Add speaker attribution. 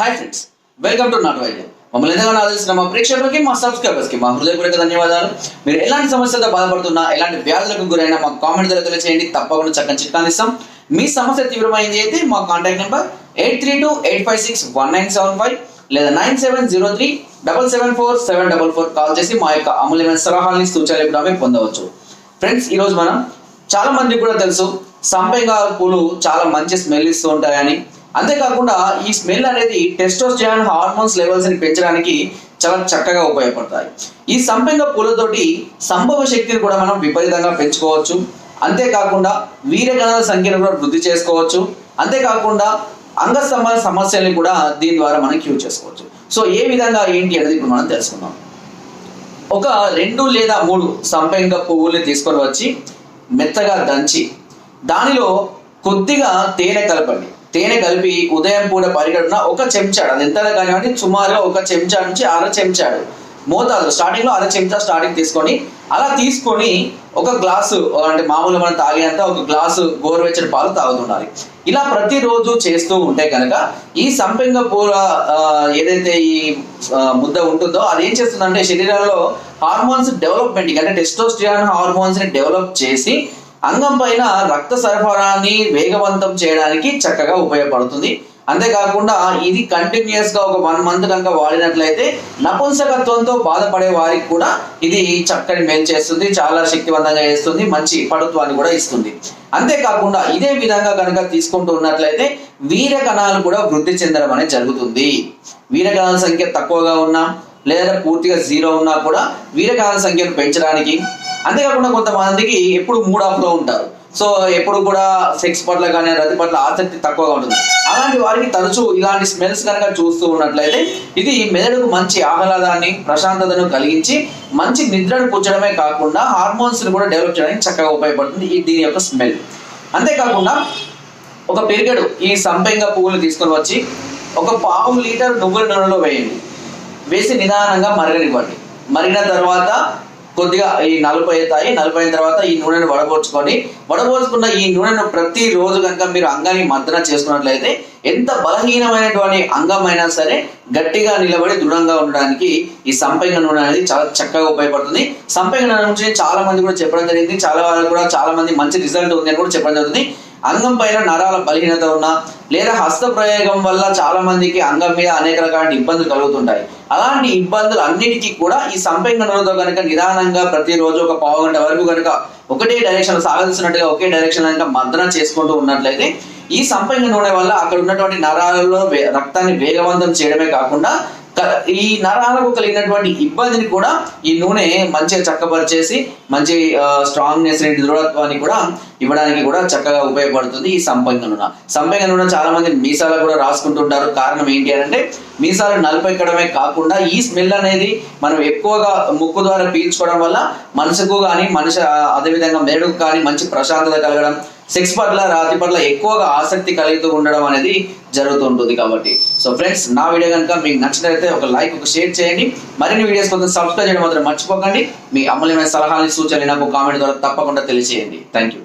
Speaker 1: Hi friends welcome to నాట్ వైద్యం మమ్మల్ని ఎంతగానో ఆదరిస్తున్న మా ప్రేక్షకులకి మా సబ్స్క్రైబర్స్కి మా హృదయపూర్వక ధన్యవాదాలు. మీరు ఎలాంటి సమస్యలతో బాధపడుతున్నా ఎలాంటి వ్యాధులకు గురైనా మాకు కామెంట్ ద్వారా తెలియజేయండి తప్పకుండా చక్కని చిట్కాలు ఇస్తాం. మీ సమస్య తీవ్రమైంది అయితే మా contact number eight three two eight five six one nine seven five లేదా nine seven zero three double seven four seven double four call చేసి మా యొక్క అమూల్యమైన సలహాలని సూచనలు కూడా పొందవచ్చు. ఫ్రెండ్స్ ఈరోజు మనం చాలా మందికి కూడా తెలుసు. సంపెంగ పూలు చాలా మంచి స్మెల్ ఇస్తూ ఉంటాయని. అంతేకాకుండా ఈ స్మెల్ అనేది టెస్టోస్టిరాన్ హార్మోన్స్ లెవెల్స్ని పెంచడానికి చాలా చక్కగా ఉపయోగపడతాయి. ఈ సంపెంగ పూలతోటి సంభవ శక్తిని కూడా మనం విపరీతంగా పెంచుకోవచ్చు. అంతేకాకుండా వీరగణాల సంఖ్యను కూడా వృద్ధి చేసుకోవచ్చు. అంతేకాకుండా అంగ సంబంధ సమస్యల్ని కూడా దీని ద్వారా మనం క్యూర్ చేసుకోవచ్చు. సో ఏ విధంగా ఏంటి అనేది ఇప్పుడు మనం తెలుసుకుందాం. ఒక రెండు లేదా మూడు సంపెంగ పువ్వుల్ని తీసుకొని వచ్చి మెత్తగా దంచి దానిలో కొద్దిగా తేనె కలపండి. తేనె కలిపి ఉదయం పూట పరిగడున ఒక చెంచాడు. అది ఎంత కానివ్వండి సుమారుగా ఒక చెంచా నుంచి అర చెంచాడు. మోతాదు స్టార్టింగ్లో అర చెంచా స్టార్టింగ్ తీసుకొని అలా తీసుకొని ఒక గ్లాసు అంటే మామూలుగా మనం తాగేంత ఒక గ్లాసు గోరువెచ్చని పాలు తాగుతుండాలి. ఇలా ప్రతిరోజు చేస్తూ ఉంటే కనుక ఈ సంపెంగ పూల ఏదైతే ఈ ముద్ద ఉంటుందో అది ఏం చేస్తుందంటే శరీరంలో హార్మోన్స్ డెవలప్మెంట్ అంటే టెస్టోస్టిరాన్ హార్మోన్స్ని డెవలప్ చేసి అంగం పైన రక్త సరఫరాని వేగవంతం చేయడానికి చక్కగా ఉపయోగపడుతుంది. అంతేకాకుండా ఇది కంటిన్యూస్గా ఒక వన్ మంత్ కనుక వాడినట్లయితే నపుంసకత్వంతో బాధపడే వారికి కూడా ఇది చక్కని మేలు చేస్తుంది చాలా శక్తివంతంగా చేస్తుంది మంచి పడుత్వాన్ని కూడా ఇస్తుంది. అంతేకాకుండా ఇదే విధంగా కనుక తీసుకుంటూ ఉన్నట్లయితే వీర కణాలు కూడా వృద్ధి చెందడం అనేది జరుగుతుంది. వీర కణాల సంఖ్య తక్కువగా ఉన్నా. లేదా పూర్తిగా జీరో ఉన్నా కూడా వీరకాల సంఖ్యను పెంచడానికి. అంతేకాకుండా కొంతమందికి ఎప్పుడు మూడ్ ఆఫ్లో ఉంటారు. సో ఎప్పుడు కూడా సెక్స్ పట్ల కానీ రతి పట్ల ఆసక్తి తక్కువగా ఉంటుంది. అలాంటి వారికి తరచూ ఇలాంటి స్మెల్స్ కనుక చూస్తూ ఉన్నట్లయితే ఇది మెదడుకు మంచి ఆహ్లాదాన్ని ప్రశాంతతను కలిగించి మంచి నిద్రను పుచ్చడమే కాకుండా హార్మోన్స్ని కూడా డెవలప్ చేయడానికి చక్కగా ఉపయోగపడుతుంది ఈ దీని యొక్క స్మెల్. అంతేకాకుండా ఒక పెరిగడు ఈ సంపెంగ పువ్వులు తీసుకొని వచ్చి ఒక పావు లీటర్ నువ్వుల నూనెలో వేయండి. వేసి నిదానంగా మరగనివ్వండి. మరిగిన తర్వాత కొద్దిగా ఈ నలుపు అవుతాయి. నలుపు అయిన తర్వాత ఈ నూనెను వడపోసుకొని వడపోసుకున్న ఈ నూనెను ప్రతి రోజు కనుక మీరు అంగాన్ని మద్దన చేసుకున్నట్లయితే ఎంత బలహీనమైనటువంటి అంగం అయినా సరే గట్టిగా నిలబడి దృఢంగా ఉండడానికి ఈ సంపంగ నూనె అనేది చాలా చక్కగా ఉపయోగపడుతుంది. సంపంగ నూనె గురించి చాలా మంది కూడా చెప్పడం జరిగింది. చాలా వారు కూడా చాలా మంది మంచి రిజల్ట్ ఉంది అని కూడా చెప్పడం జరుగుతుంది. అంగం పైన నరాల బలహీనత ఉన్నా లేదా హస్త ప్రయోగం వల్ల చాలా మందికి అంగం మీద అనేక రకాల ఇబ్బందులు కలుగుతుంటాయి. అలాంటి ఇబ్బందులు అన్నిటికీ కూడా ఈ సంపెంగ నూనెతో కనుక నిదానంగా ప్రతిరోజు ఒక పావు గంట వరకు కనుక ఒకటే డైరెక్షన్ సాగాల్సినట్టుగా ఒకే డైరెక్షన్ కనుక మర్దన చేసుకుంటూ ఉన్నట్లయితే ఈ సంపెంగ నూనె వల్ల అక్కడ ఉన్నటువంటి నరాలలో వే- రక్తాన్ని వేగవంతం చేయడమే కాకుండా ఈ నరాలకు కలిగినటువంటి ఇబ్బందిని కూడా ఈ నూనె మంచిగా చక్కపరిచేసి మంచి స్ట్రాంగ్నెస్ దృఢత్వాన్ని కూడా ఇవ్వడానికి కూడా చక్కగా ఉపయోగపడుతుంది ఈ సంపంగ నూనె. సంపంగ నూనె చాలా మంది మీసాలు కూడా రాసుకుంటుంటారు. కారణం ఏంటి అని అంటే మీసాలు నలుపెక్కడమే కాకుండా ఈ స్మెల్ అనేది మనం ఎక్కువగా ముక్కు ద్వారా పీల్చుకోవడం వల్ల మనసుకు కానీ మనిషి అదేవిధంగా మెదడుకు కానీ మంచి ప్రశాంతత కలగడం సెక్స్ పట్ల రాతి పట్ల ఎక్కువగా ఆసక్తి కలుగుతూ ఉండడం అనేది జరుగుతుంటుంది కాబట్టి. సో ఫ్రెండ్స్ నా వీడియో కనుక మీకు నచ్చినట్లయితే ఒక లైక్ ఒక షేర్ చేయండి. మరిన్ని వీడియోస్ కొంచెం సబ్స్క్రైబ్ చేయడం మాత్రం మర్చిపోకండి. మీ అమూల్యమైన సలహాలు సూచనలు నాకు కామెంట్ ద్వారా తప్పకుండా తెలియజేయండి థ్యాంక్ యూ